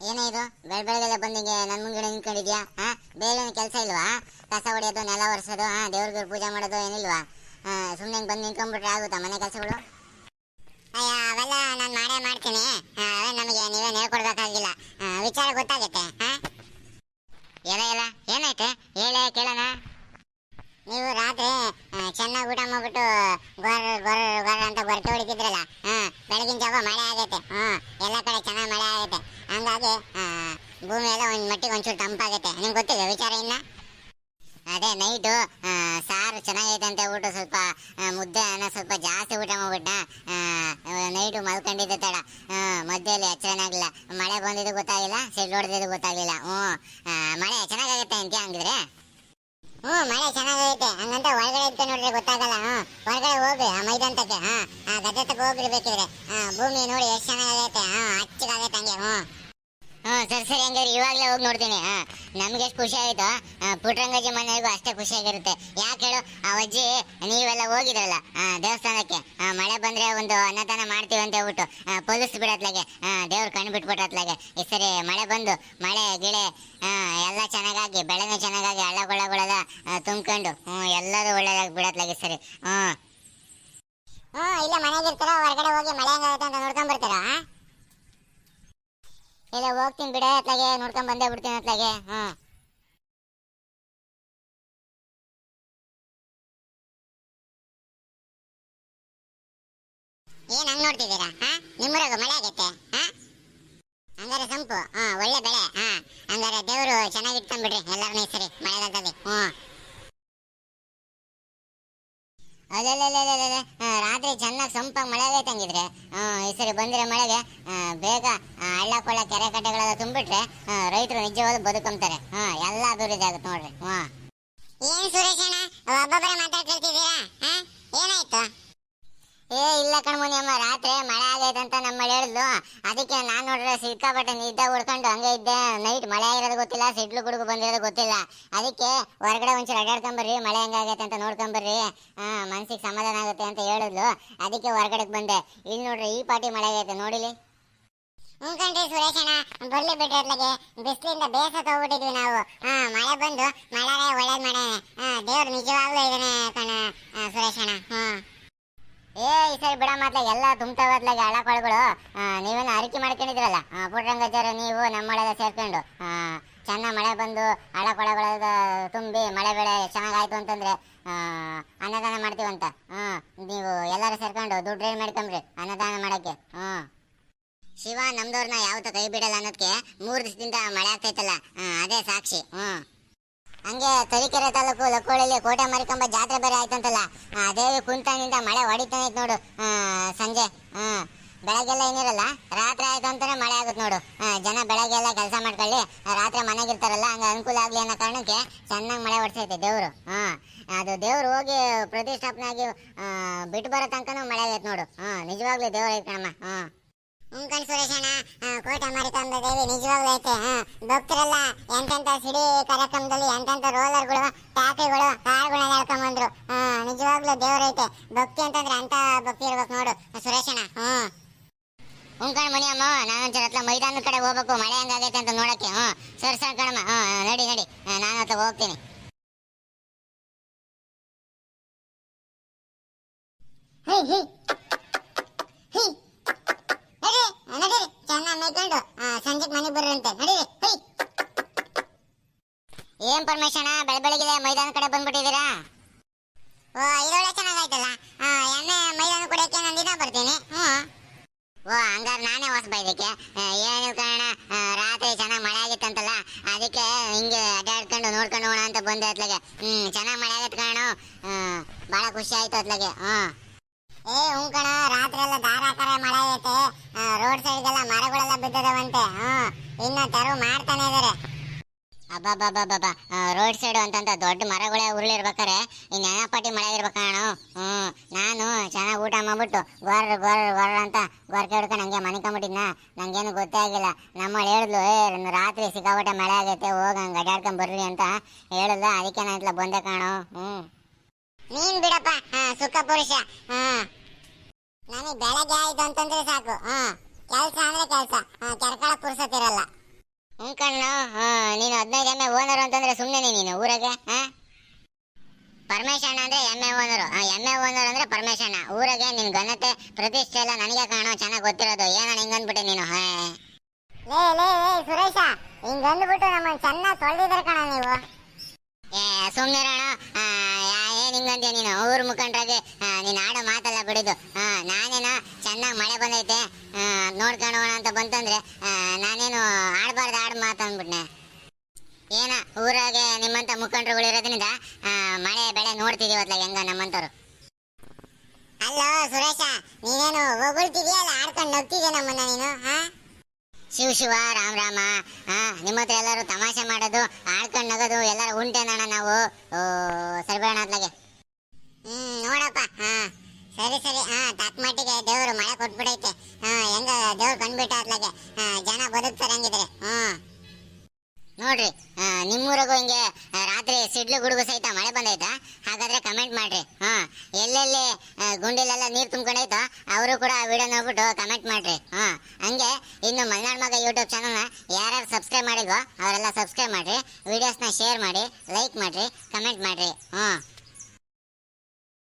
ಏನೇ ಇದು? ಬೆಳ ಬೆಳಗ್ಗೆ ಬಂದಿಗೆ ನನ್ನ ಮುಂದೆ ನಿಂತ್ಕೊಂಡಿದ್ಯಾ? ಹಾ? ಬೇರೆ ಕೆಲಸ ಇಲ್ವಾ? ಕಸ ಹೊಡೆಯೋದು, ನೆಲ ಒರೆಸೋದು, ಹಾ? ದೇವ್ರಿಗೆ ಪೂಜೆ ಮಾಡೋದು ಏನಿಲ್ವಾ? ಸುಮ್ಮನೆ ಬಂದು ನಿಂತ್ಕೊಂಡ್ಬಿಟ್ರೆ ಆಗುತ್ತಾ ಮನೆ ಕೆಲಸಗಳು? ಅಯ್ಯ, ಅವೆಲ್ಲ ನಾನು ಮಾಡೇ ಮಾಡ್ತೀನಿ. ಅವೇ ನಮಗೆ ನೀವೇನು ಹೇಳ್ಕೊಡ್ಬೇಕಾಗಿಲ್ಲ. ವಿಚಾರ ಗೊತ್ತಾಗುತ್ತೆ, ಹಾ? ಎಲ್ಲ ಎಲ್ಲ, ಏನಾಯ್ತೆ? ಹೇಳೇ ಕೇಳೋಣ. ನೀವು ರಾತ್ರಿ ಚೆನ್ನಾಗಿ ಊಟ ಮಾಡ್ಬಿಟ್ಟು ಗೊರ್ ಗೊರ್ ಗೊರ್ ಅಂತ ಗೊರಟೆ ಹೊಡಿತಿದ್ರಲ್ಲ, ಹಾ? ಬೆಳಗಿನ ಜಾವ ಮಳೆ ಆಗೈತೆ ಹ್ಮ್ ಎಲ್ಲ ಕಡೆ ಚೆನ್ನಾಗಿ ಮಳೆ ಆಗೈತೆ. ಹಂಗಾಗಿ ಆ, ಭೂಮಿ ಎಲ್ಲ ಒಂದು ಮಟ್ಟಿಗೆ ಒಂಚೂರು ತಂಪಾಗುತ್ತೆ ನಿಮ್ಗೆ ಗೊತ್ತಿದೆ ವಿಚಾರ ಇನ್ನ? ಅದೇ ನೈಟು ಸಾರು ಚೆನ್ನಾಗೈತೆ ಅಂತ ಊಟ ಸ್ವಲ್ಪ ಮುದ್ದೆ ಅನ್ನ ಸ್ವಲ್ಪ ಜಾಸ್ತಿ ಊಟ ಮಾಡ್ಬಿಟ್ಟ ನೈಟು ಮಲ್ಕೊಂಡಿದ್ದೆ ತಡ. ಮಧ್ಯದಲ್ಲಿ ಚೆನ್ನಾಗಿಲ್ಲ ಮಳೆ ಬಂದಿದ್ದು ಗೊತ್ತಾಗಿಲ್ಲ ಸೆಡ್ ಹೊಡೆದಿದ್ದು ಗೊತ್ತಾಗಲಿಲ್ಲ. ಹ್ಞೂ. ಮಳೆ ಚೆನ್ನಾಗಾಗುತ್ತೆ ಅಂತ ಹಂಗಿದ್ರೆ? ಹ್ಞೂ ಮಳೆ ಚೆನ್ನಾಗೈತೆ. ಹಂಗಂತ ಒಳಗಡೆ ಇದ್ಕೆ ನೋಡ್ರಿ ಗೊತ್ತಾಗಲ್ಲ. ಹ್ಞೂ. ಹೊರಗಡೆ ಹೋಗ್ರಿ ಆ ಮೈದಾನಕ್ಕೆ ಹಾ ಗದ್ದೆ ತಕ್ಕ ಬೇಕಿದ್ರೆ. ಹಾಂ ಭೂಮಿ ನೋಡಿ ಎಷ್ಟು ಚೆನ್ನಾಗೈತೆ. ಹಾಂ ಹಚ್ಚಗಾಗೈತೆ ಹಂಗೆ. ಹ್ಞೂ. ಹ್ಞೂ ಸರಿ ಸರಿ ಹಂಗಾರೆ ಇವಾಗಲೇ ಹೋಗಿ ನೋಡ್ತೀನಿ. ಹಾ ನಮ್ಗೆ ಎಷ್ಟು ಖುಷಿ ಆಯಿತು ಪುಟ್ರಂಗಜ್ಜಿ ಮನೆಗೂ ಅಷ್ಟೇ ಖುಷಿಯಾಗಿರುತ್ತೆ ಯಾಕೆ ಹೇಳು ಆ ಅಜ್ಜಿ ನೀವೆಲ್ಲ ಹೋಗಿದ್ರಲ್ಲ ಆ, ದೇವಸ್ಥಾನಕ್ಕೆ ಆ, ಮಳೆ ಬಂದ್ರೆ ಒಂದು ಅನ್ನದಾನ ಮಾಡ್ತೀವಿ ಅಂತ ಹೇಳ್ಬಿಟ್ಟು ಪೊಲೀಸ್ ಬಿಡತ್ಲಾಗೆ ದೇವ್ರು ಕಣ್ಣು ಬಿಟ್ಬಿಟ್ಟತ್ಲಾಗೆ ಈ ಸರಿ ಮಳೆ ಬಂದು ಮಳೆ ಗಿಳೆ ಆ, ಎಲ್ಲ ಚೆನ್ನಾಗಾಗಿ ಬೆಳೆನೂ ಚೆನ್ನಾಗಾಗಿ ಹಳ್ಳ ಕೊಳ್ಳಗಳೆಲ್ಲ ತುಂಬ್ಕೊಂಡು ಹ್ಞೂ ಎಲ್ಲರೂ ಒಳ್ಳೇದಾಗಿ ಬಿಡತ್ಲಾಗೆ ಸರಿ. ಹ್ಞೂ ಹ್ಞೂ ಇಲ್ಲ ಮನೆಗಿರ್ತಾರ ಹೊರಗಡೆ ಹೋಗಿ ಮಳೆ ಹೆಂಗಾಗುತ್ತೆ ಅಂತ ನೋಡ್ಕೊಂಡ್ ಬರ್ತಾರ ಇಲ್ಲ, ಹೋಗ್ತೀನಿ ಬಿಡ, ಅತ್ಲಾಗೆ ನೋಡ್ಕೊಂಡ್ ಬಂದೇ ಬಿಡ್ತೀನಿ ಅತ್ಲಾಗೆ, ಹ್ಮ್. ಏನ್ ಹಂಗ್ ನೋಡ್ತಿದ್ದೀರಾ, ಹಾ? ನಿಮ್ಮೂರಾಗ ಮಳೆ ಆಗೈತೆ, ಹಾ? ಹಂಗಾರೆ ಸಂಪು ಹಾ ಒಳ್ಳೆ ಬೆಳೆ, ಹಾ. ಹಂಗಾರೆ ದೇವ್ರು ಚೆನ್ನಾಗಿ ಇಟ್ಕೊಂಡ್ಬಿಡ್ರಿ ಎಲ್ಲಾರನ್ನೂ ಈ ಸರಿ ಮಳೆಗಾಲದಲ್ಲಿ ಹ್ಞೂ ಅಲ್ಲಲ್ಲಲ್ಲಲ್ಲಲ್ಲ. ರಾತ್ರಿ ಚೆನ್ನಾಗಿ ಸಂಪಾಗಿ ಮಳೆ ಆಗೈತಂಗಿದ್ರೆ ಈ ಸರಿ ಬಂದಿರೋ ಮಳೆಗೆ ಬೇಗ ಹಳ್ಳ ಕೊಳ್ಳ ಕೆರೆ ಕಟ್ಟೆಗಳೆಲ್ಲ ತುಂಬಿಟ್ರೆ ರೈತರು ನಿಜವಾದ ಬದುಕಂತಾರೆ ಹಾ ಎಲ್ಲ ಅಭಿವೃದ್ಧಿ ಆಗುತ್ತೆ ನೋಡ್ರಿ. ಹಾ. ಏನ್ ಸುರೇಶ್ ಅಣ್ಣ ಒಬ್ಬೊಬ್ಬರೇ ಮಾತಾಡ್ತಿರ್ತಿದ್ದೀರಾ ಏನಾಯ್ತು? ಏ ಇಲ್ಲ ಕಣ್ಮುನಿ ಅಮ್ಮ ರಾತ್ರಿ ಮಳೆ ಅಂತ ನಮ್ಮ ಹೇಳಿದ್ಲು. ಅದಕ್ಕೆ ನಾನು ನೋಡ್ರೆ ಸಿಕ್ಕಾಪಟ್ಟೆ ನಿದ್ದೆ ಉಡ್ಕೊಂಡು ಹಂಗೆ ಇದ್ದೆ. ನೈಟ್ ಮಳೆ ಆಗಿರೋದು ಗೊತ್ತಿಲ್ಲ ಸಿಡ್ಲು ಗುಡುಗು ಬಂದಿರೋದು ಗೊತ್ತಿಲ್ಲ. ಅದಕ್ಕೆ ಹೊರಗಡೆ ಒಂಚೂರು ಅಡ್ಡಾಡ್ಕೊಂಬರ್ರಿ ಮಳೆ ಹೆಂಗಾಗೈತೆ ಅಂತ ನೋಡ್ಕೊಂಬರ್ರಿ. ಆ ಮನ್ಸಿಗೆ ಸಮಾಧಾನ ಆಗುತ್ತೆ ಅಂತ ಹೇಳಿದ್ಲು. ಅದಕ್ಕೆ ಹೊರಗಡೆಗೆ ಬಂದೆ. ಇಲ್ಲಿ ನೋಡ್ರಿ ಈ ಪಾಟಿ ಮಳೆ ಆಗೈತೆ ನೋಡಿಲಿ? ಹ್ಞೂ ಕಣ್ರಿ ಸುರೇಶಣ್ಣ ಬರ್ಲಿ ಬಿಟ್ಟಿರ್ಲಿಗೆ ಬಿಸಿಲಿಂದ ಬೇಸ ತಗೋಬಿಟ್ಟಿದ್ವಿ ನಾವು. ಹಾ ಮಳೆ ಬಂದು ಮಳೆ ಒಳ್ಳೆ ಮಾಡ ದೇವ್ರು ನಿಜವಾಗ್ಲೂ ಇದ್ದಾನೆ ಕಣ ಆ, ಸುರೇಶಣ್ಣ. ಏ ಈ ಸರಿ ಬಿಡ ಮಾತ್ಲಾಗ ಎಲ್ಲ ತುಂಬ್ತಾವತ್ಲಾಗೆ ಹಳ್ಳ ಕೊಳಗಳು ನೀವೇನು ಅರಿಕೆ ಮಾಡ್ಕೊಂಡಿದ್ರಲ್ಲ ಆ, ಪುಟ್ಟರಂಗಜ್ಜಾರ ನೀವು ನಮ್ಮೊಳಗೆ ಸೇರ್ಕೊಂಡು ಚೆನ್ನಾಗ್ ಮಳೆ ಬಂದು ಹಳ ಕೊಳಗಳ ತುಂಬಿ ಮಳೆ ಬೆಳೆ ಚೆನ್ನಾಗಾಯ್ತು ಅಂತಂದ್ರೆ ಅನ್ನದಾನ ಮಾಡ್ತೀವಂತ? ಹ್ಮ್ ನೀವು ಎಲ್ಲರೂ ಸೇರ್ಕೊಂಡು ದುಡ್ಡು ರೇಟ್ ಮಾಡ್ಕೊಂಬ್ರಿ ಅನ್ನದಾನ ಮಾಡಕ್ಕೆ. ಹ್ಞೂ ಶಿವ ನಮ್ದವ್ರನ್ನ ಯಾವತ್ತೂ ಕೈ ಬಿಡಲ್ಲ ಅನ್ನೋದಕ್ಕೆ ಮೂರು ದಿವಸದಿಂದ ಮಳೆ ಆಗ್ತೈತಲ್ಲ? ಅದೇ ಸಾಕ್ಷಿ. ಹ್ಮ್ ಹಂಗೆ ತರೀಕೆರೆ ತಾಲೂಕು ಲಕ್ಕೋಳಿಲಿ ಕೋಟೆ ಮಾರಿಕೊಂಬ ಜಾತ್ರೆ ಬೇರೆ ಆಯ್ತಂತಲ್ಲ. ದೇವಿ ಕುಂತಾನಿಂದ ಮಳೆ ಹೊಡಿತಾನೆ ಐತೆ ನೋಡು. ಸಂಜೆ. ಹ್ಮ್ ಬೆಳಗ್ಗೆಲ್ಲ ಏನಿರಲ್ಲ, ರಾತ್ರಿ ಆಯ್ತು ಅಂತಾನೆ ಮಳೆ ಆಗುತ್ತೆ ನೋಡು. ಜನ ಜನ ಬೆಳಗ್ಗೆಲ್ಲ ಕೆಲಸ ಮಾಡ್ಕೊಳ್ಳಿ. ರಾತ್ರಿ ಮನೆಗೆ ಇರ್ತಾರಲ್ಲ ಹಂಗ ಅನುಕೂಲ ಆಗ್ಲಿ ಅನ್ನೋ ಕಾರಣಕ್ಕೆ ಚೆನ್ನಾಗಿ ಮಳೆ ಹೊಡ್ಸೈತೆ ದೇವರು. ಹಾ ಅದು ದೇವ್ರು ಹೋಗಿ ಪ್ರತಿಷ್ಠಾಪನೆ ಆಗಿ ಬಿಟ್ಟು ಬರೋ ತನಕನೂ ಮಳೆ ಆಗೈತೆ ನೋಡು. ಹಾ ನಿಜವಾಗ್ಲೂ ದೇವ್ರು ಐತೆ ಕಣಮ್ಮ ಹ್ಮ್ ಉಂಕಣ್ ಸುರೇಶಣ್ಣ ಕೋಟೆ ಮಾರಿಕಂಬ ದೇವಿ ನಿಜವಾಗ್ಲೂ ಐತೆ. ಹಾ ಭಕ್ತರೆಲ್ಲ ಎಂತೆಂತ ಸಿಡಿ ಕಾರ್ಯಕ್ರಮದಲ್ಲಿ ಎಂತೆಂತ ರೋಲರ್ಗಳು ಟ್ಯಾಕ್ರಿಗಳು ಕಾರುಗಳನ್ನ ಹೇಳ್ಕೊಂಬಂದ್ರು ಹಾ ನಿಜವಾಗ್ಲೂ ದೇವ್ರೈತೆ ಭಕ್ತಿ ಅಂತಂದ್ರೆ ಅಂತ ಭಕ್ತಿ ಇರ್ಬೇಕು ನೋಡು ಸುರೇಶಣ್ಣ ಹ್ಮ್. ಉಂಕಣ್ ಮಣಿಯಮ್ಮ ನಾನೊಂಚೂರು ಹತ್ರ ಮೈದಾನದ ಕಡೆ ಹೋಗ್ಬೇಕು ಮಳೆ ಹೆಂಗಾಗೈತೆ ಅಂತ ನೋಡಕ್ಕೆ ಹ್ಞೂ ಸರಿ ಸರ್ ಕಣಮ್ಮ ಹ್ಮ್ ನಡಿ ನಡಿ. ನಾನು ಹತ್ರ ಹೋಗ್ತೀನಿ. ಹೇ ಹೇ. ಹೇ. ನಡೀರಿ. ಚೆನ್ನಾಗಿ ಮೇಯ್ಕೊಂಡು ಸಂಜೆಗೆ ಮನೆಗೆ ಬರ್ರಂತೆ. ನಡೀರಿ. ಹೈ. ಏನ್ ಪರಮೇಶಣ್ಣ ಬೆಳ ಬೆಳಗ್ಗೆ ಮೈದಾನ ಕಡೆ ಬಂದ್ಬಿಟ್ಟಿದ್ದೀರಾ? ಓ ಇದೊಳ್ಳೆ ಚೆನ್ನಾಗಾಯ್ತಲ್ಲ. ಎಣ್ಣೆ ಮೈದಾನ ಕುಡಿಯಕ್ಕೆ ನಾನು ದಿನ ಬರ್ತೀನಿ. ಹ್ಞೂ. ಓ ಹಂಗಾರೆ ನಾನೇ ಹೊಸ ಬೈದಕ್ಕೆ ಏನು ಕಾರಣ ರಾತ್ರಿ ಚೆನ್ನಾಗಿ ಮಳೆ ಆಗಿತ್ತಂತಲ್ಲ, ಅದಕ್ಕೆ ಹಿಂಗೆ ಅಡ್ಡಾಡ್ಕೊಂಡು ನೋಡ್ಕೊಂಡು ಹೋಗೋಣ ಅಂತ ಬಂದೆ ಅತ್ಲಾಗೆ. ಹ್ಮ್, ಚೆನ್ನಾಗಿ ಮಳೆ ಆಗತ್ತೆ ಕಾರಣ ಭಾಳ ಖುಷಿ ಆಯ್ತು ಅತ್ಲಾಗೆ. ಹ್ಞೂ ಏ, ಹ್ಞೂ ಕಣ ರಾತ್ರಿ ಎಲ್ಲ ಧಾರಾಕಾರ ಮಳೆ ಐತೆ. ರೋಡ್ ಸೈಡ್ಗೆಲ್ಲ ಮರಗಳೆಲ್ಲ ಬಿದ್ದದವಂತೆ. ಹ್ಮ್ ಇನ್ನು ತೆರವು ಮಾಡ್ತಾನೆ ಇದಾರೆ. ಅಬ್ಬಬ್ಬಬ್ಬಬ್ಬ ರೋಡ್ ಸೈಡ್ ಅಂತಂತ ದೊಡ್ಡ ಮರಗಳೇ ಉರುಳಿರ್ಬೇಕಾರೆ ಈ ನೆನಪಟ್ಟಿ ಮಳೆ ಇರ್ಬೇಕಣ್ಣ ಹ್ಮ್ ನಾನು ಚೆನ್ನಾಗಿ ಊಟ ಮಾಡ್ಬಿಟ್ಟು ಗೊರ ಗೊರ ಬರ ಅಂತ ಗೊರ್ಕೆ ಹಿಡ್ಕೊಂಡು ಹಂಗೆ ಮನಿಕೊಂಬಿಟ್ಟಿದ್ನ ನಂಗೇನು ಗೊತ್ತೇ ಆಗಿಲ್ಲ. ನಮ್ಮ ಹೇಳಿದ್ಲು, ಏ ರಾತ್ರಿ ಸಿಕ್ಕಾಪಟ್ಟೆ ಮಳೆ ಆಗೈತೆ ಹೋಗ್ ಹಂಗೆ ಅಡ್ಡಾಡ್ಕೊಂಡ್ ಬರ್ರಿ ಅಂತ. ಹೇಳಿದ್ಲ, ಅದಕ್ಕೆ ನಾನು ಇಲ್ಲ ಬಂದೆ ಕಾಣೋ. ಹ್ಮ್ ನೀನ್ ಬಿಡಪ್ಪ. ಸುಖ ಪುರುಷ. ನನಗೆ ಬೆಳಗ್ಗೆ ಆಯ್ತು ಅಂತಂದ್ರೆ ಸಾಕು. ಕೆಲಸ ಹಾ ಕೆಲ್ಸ ಅಂದ್ರೆ ಇರಲ್ಲ. ಹಾ ಕಣ್ಣು ನೀನು ಹದಿನೈದು ಎಮ್ಮೆ ಓನರ್ ಅಂತಂದ್ರೆ ಸುಮ್ಮನೆ ನೀನು ಊರಾಗೆ ಹಾ? ಪರಮೇಶ್ ಅಣ್ಣ ಅಂದ್ರೆ ಎಮ್ಮೆ ಓನರು. ಎಮ್ಮೆ ಓನರ್ ಅಂದ್ರೆ ಪರಮೇಶಣ್ಣ ಊರಾಗೆ ನಿನ್ ಘನತೆ ಪ್ರತಿಷ್ಠೆ ಎಲ್ಲ ನನಗೆ ಕಾಣೋ ಚೆನ್ನಾಗಿ ಗೊತ್ತಿರೋದು. ಏನಣ್ಣ ಹಿಂಗಂದ್ಬಿಟ್ಟೆ ನೀನು ಹೇ? ಲೇ ಲೇ ಲೇ ಸುರೇಶ ಹಿಂಗಂದ್ಬಿಟ್ಟು ನಮ್ಮನ್ನ ಚೆನ್ನಾಗಿ ತೊಳೆದಿದ್ರೆ ಕಣ ನೀವು. ಏ ಸುಮ್ಮನಿರೋಣ ಹಿಂಗಂತೀಯ ನೀನು ಊರ್ ಮುಖಂಡ್ರಾಗೆ ನೀನ್ ಆಡೋ ಮಾತಲ್ಲ ಬಿಡಿದು. ನಾನೇನ ಚೆನ್ನಾಗಿ ಮಳೆ ಬಂದೈತೆ ಆ, ನೋಡ್ಕೊಳ್ಳೋಣ ಅಂತ ಬಂತಂದ್ರೆ ನಾನೇನು ಆಡಬಾರ್ದು ಆಡ್ ಮಾತಂದ್ಬಿಟ್ನೆ ಏನ ಊರಾಗೆ ನಿಮ್ಮಂತ ಮುಖಂಡರುಗಳು ಇರೋದ್ರಿಂದ ಮಳೆ ಬೆಳೆ ನೋಡ್ತಿದೀವತ್ಲ ಹೆಂಗ ನಮ್ಮಂತವ್ರು. ಅಲ್ಲೋ ಸುರೇಶ ನೀನೇನು ಹೊಗಳ್ತಿದ್ಯಲ್ಲ ಆಡ್ಕೊಂಡು ನಗ್ತಿದ್ಯ ನಮ್ಮನ್ನ ನೀನು ಹಾ ಶಿವ ಶಿವ ರಾಮ ರಾಮ ಹಾ ನಿಮ್ಮ ಹತ್ರ ಎಲ್ಲರೂ ತಮಾಷೆ ಮಾಡೋದು ಆಡ್ಕೊಂಡು ನಗೋದು ಎಲ್ಲರೂ ಉಂಟೇನಣ್ಣ ನಾವು? ಓ ಸರಿಬೇಡ ಅತ್ಲಾಗೆ ಹ್ಮ್, ನೋಡಪ್ಪ. ಹಾ. ಸರಿ ಸರಿ. ಹಾ, ತಕ್ಕ ಮಟ್ಟಿಗೆ ದೇವ್ರು ಮಳೆ ಕೊಟ್ಬಿಡೈತೆ. ಹಾ, ಹೆಂಗ ದೇವ್ರು ಕಂಡ್ಬಿಟ್ಟ ಅದ್ಲಾಗೆ. ಜನ ಬದುಕ್ತಾರೆ ಹಂಗಿದ್ರೆ ಹ್ಮ್ ನೋಡ್ರಿ ನಿಮ್ಮೂರಿಗೂ ಹಿಂಗೆ ರಾತ್ರಿ ಸಿಡ್ಲು ಗುಡುಗು ಸಹಿತ ಮಳೆ ಬಂದೈತಾ? ಹಾಗಾದ್ರೆ ಕಮೆಂಟ್ ಮಾಡ್ರಿ. ಹಾ. ಎಲ್ಲೆಲ್ಲಿ ಗುಂಡಿಲೆಲ್ಲ ನೀರು ತುಂಬ್ಕೊಂಡೈತೋ, ಅವರು ಕೂಡ ವಿಡಿಯೋ ನೋಡ್ಬಿಟ್ಟು ಕಮೆಂಟ್ ಮಾಡ್ರಿ. ಹಾ. ಹಂಗೆ, ಇನ್ನು ಮಲ್ನಾಡ್ ಮಗ ಯೂಟ್ಯೂಬ್ ಚಾನಲ್ನ ಯಾರ್ಯಾರು ಸಬ್ಸ್ಕ್ರೈಬ್ ಮಾಡಿದ್ವೋ ಅವರೆಲ್ಲ ಸಬ್ಸ್ಕ್ರೈಬ್ ಮಾಡ್ರಿ. ವಿಡಿಯೋಸ್ನ ಶೇರ್ ಮಾಡಿ ಲೈಕ್ ಮಾಡ್ರಿ ಕಮೆಂಟ್ ಮಾಡ್ರಿ. ಹ್ಞೂ